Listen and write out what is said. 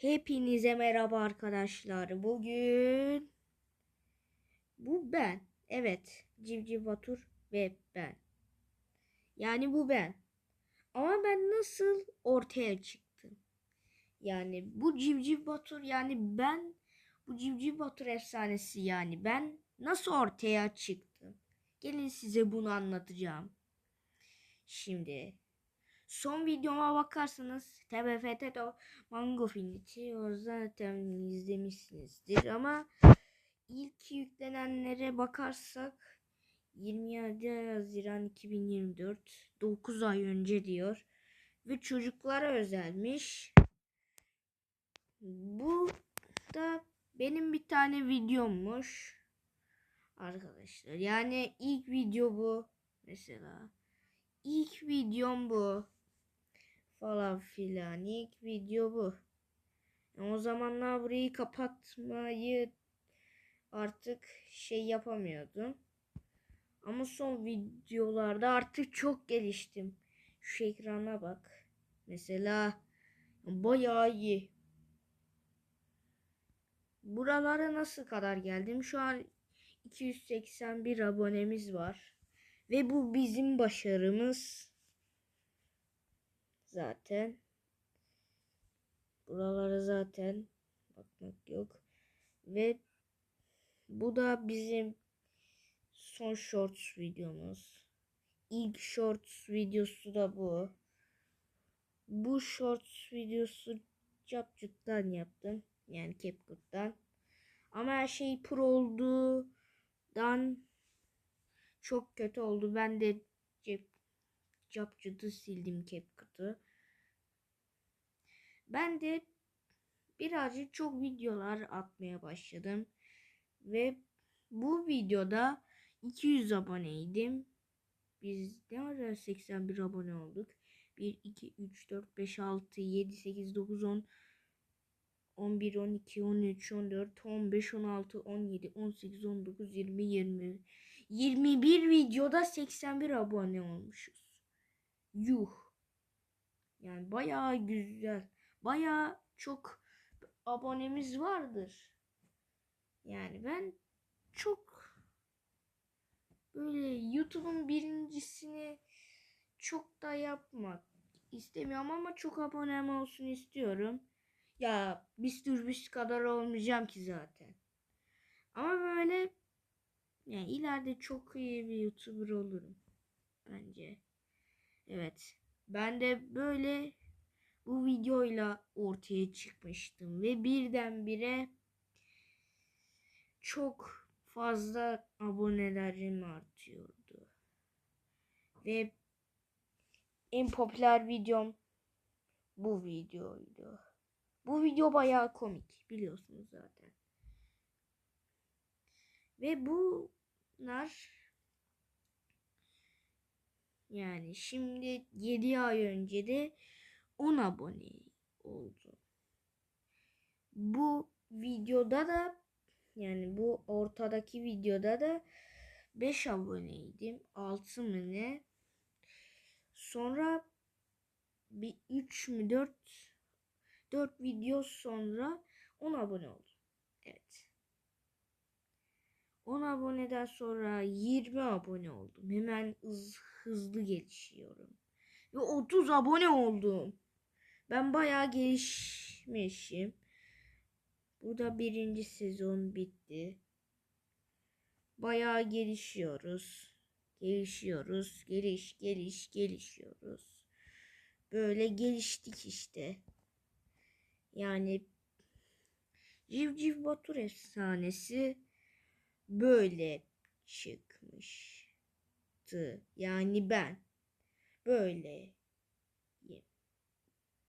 Hepinize merhaba arkadaşlar. Bugün bu ben. Evet, Civciv Batur ve ben. Yani bu ben. Ama ben nasıl ortaya çıktım? Yani bu Civciv Batur yani ben bu Civciv Batur efsanesi yani ben nasıl ortaya çıktım? Gelin size bunu anlatacağım. Şimdi Son videoma bakarsanız TBFT de Mango Finiti o zaten izlemişsinizdir ama ilk yüklenenlere bakarsak 27 Haziran 2024 9 ay önce diyor ve çocuklara özelmiş. Bu da benim bir tane videommuş arkadaşlar. Yani ilk video bu mesela. İlk videom bu falan filan. İlk video bu. O zamanlar burayı kapatmayı artık şey yapamıyordum. Ama son videolarda artık çok geliştim. Şu ekrana bak. Mesela bayağı iyi. Buralara nasıl kadar geldim? Şu an 281 abonemiz var. Ve bu bizim başarımız. Zaten. Buralara zaten bakmak yok. Ve bu da bizim son shorts videomuz. İlk shorts videosu da bu. Bu shorts videosu CapCut'tan yaptım. Yani CapCut'tan. Ama her şey pro olduğundan çok kötü oldu. Ben de cep CapCut'u sildim CapCut'u. Ben de birazcık çok videolar atmaya başladım. Ve bu videoda 200 aboneydim. Biz ne kadar 81 abone olduk. 1, 2, 3, 4, 5, 6, 7, 8, 9, 10, 11, 12, 13, 14, 15, 16, 17, 18, 19, 20, 20. 21 videoda 81 abone olmuşuz. Yuh. Yani bayağı güzel. Bayağı çok abonemiz vardır. Yani ben çok böyle YouTube'un birincisini çok da yapmak istemiyorum ama çok abonem olsun istiyorum. Ya bir bir kadar olmayacağım ki zaten. Ama böyle yani ileride çok iyi bir YouTuber olurum. Bence. Evet. Ben de böyle bu videoyla ortaya çıkmıştım ve birdenbire çok fazla abonelerim artıyordu. Ve en popüler videom bu videoydu. Bu video bayağı komik biliyorsunuz zaten. Ve bunlar yani şimdi 7 ay önce de 10 abone oldu. Bu videoda da yani bu ortadaki videoda da 5 aboneydim. 6 mı ne? Sonra bir 3 mü 4 4 video sonra 10 abone oldum. Evet. 10 aboneden sonra 20 abone oldum. Hemen hız, hızlı gelişiyorum. Ve 30 abone oldum. Ben bayağı gelişmişim. Bu da birinci sezon bitti. Bayağı gelişiyoruz. Gelişiyoruz. Geliş, geliş, gelişiyoruz. Böyle geliştik işte. Yani Civciv Batur efsanesi böyle çıkmıştı. Yani ben böyle